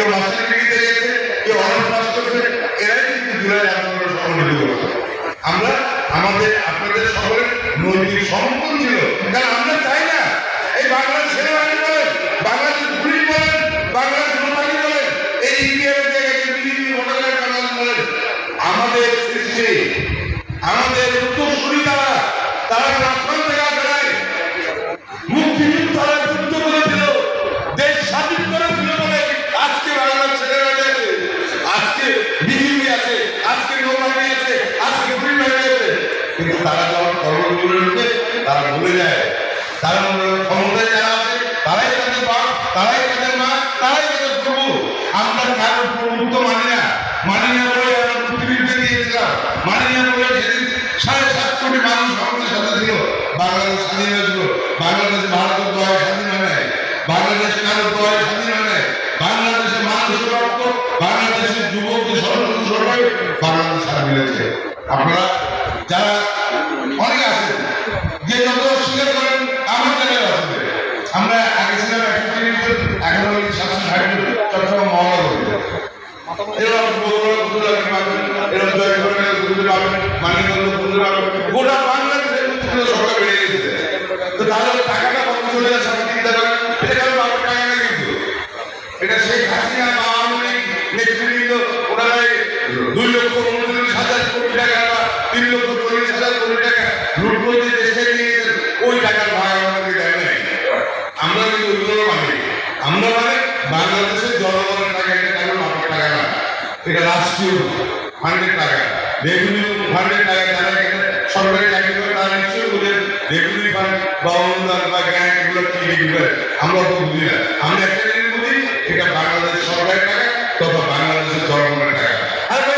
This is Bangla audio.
কেউ ডিগ্রিতে গেছে কেউ অনার্স এরাই কিন্তু জুলাই আমরা আমাদের, আপনাদের সকলের নৈতিক সমর্থন ছিল, কারণ আমরা চাই না, এই বাংলাদেশ সেনাবাহিনী বলেন বাংলাদেশ পুলিশ বলেন বাংলাদেশ নৌবাহিনী বলেন, এই ইন্ডিয়ার জায়গায় বিজেপি ভোটারের বাংলাদেশ বলেন আমাদের সৃষ্টি, আমাদের কিন্তু তারা যখন কর্মগুলো উঠে তারা ভুলে যায়। তারা মনে করে ক্ষমতায় যারা আছে, তারাই তাদের বাপ, তারাই তাদের মা, তারাই তাদের প্রভু। আমরা কারোর প্রভু তো মানি না। মানি না বলে আমরা পৃথিবীতে দিয়েছিলাম। মানি না বলে সেদিন সাড়ে সাত কোটি মানুষ আমাদের সাথে ছিল। বাংলাদেশ স্বাধীন হয়েছিল। বাংলাদেশ ভারতের দোয়ায় স্বাধীন হয় নাই। বাংলাদেশ কারোর দোয়ায় স্বাধীন হয় নাই। বাংলাদেশের মানুষের রক্ত, বাংলাদেশের যুবকদের সর্বোচ্চ সবাই বাংলাদেশ স্বাধীন হয়েছে আপনারা যারা অনেকে আছেন যে যত অস্বীকার করেন, আমার জায়গায় আছে আমরা আগে ছিলাম একশো তিরিশ এখন হল সাতশো ষাট চট্টগ্রাম মহানগর শেখ হাসিনা বা আওয়ামী দুই লক্ষ হাজার কোটি টাকা তিন লক্ষ কোটি টাকা। লুট করে দেশে নিয়ে ওই টাকার ভাগ আমাদেরকে দেয় নাই। আমরা কিন্তু ওইগুলো মানি আমরা মানে বাংলাদেশের জনগণের টাকা, এটা কারণ আমার টাকা না। এটা রাষ্ট্রীয় ফান্ডের টাকা। রেভিনিউ ফান্ডের টাকা যারা সরকারি চাকরি করে, তারা নিশ্চয়ই বুঝেন রেভিনিউ ফান্ড বা অনুদান বা গ্র্যান্ট এগুলো কি কি করে? আমরা তো বুঝি না। আমরা একটা জিনিস বুঝি, এটা বাংলাদেশ সরকারের টাকা।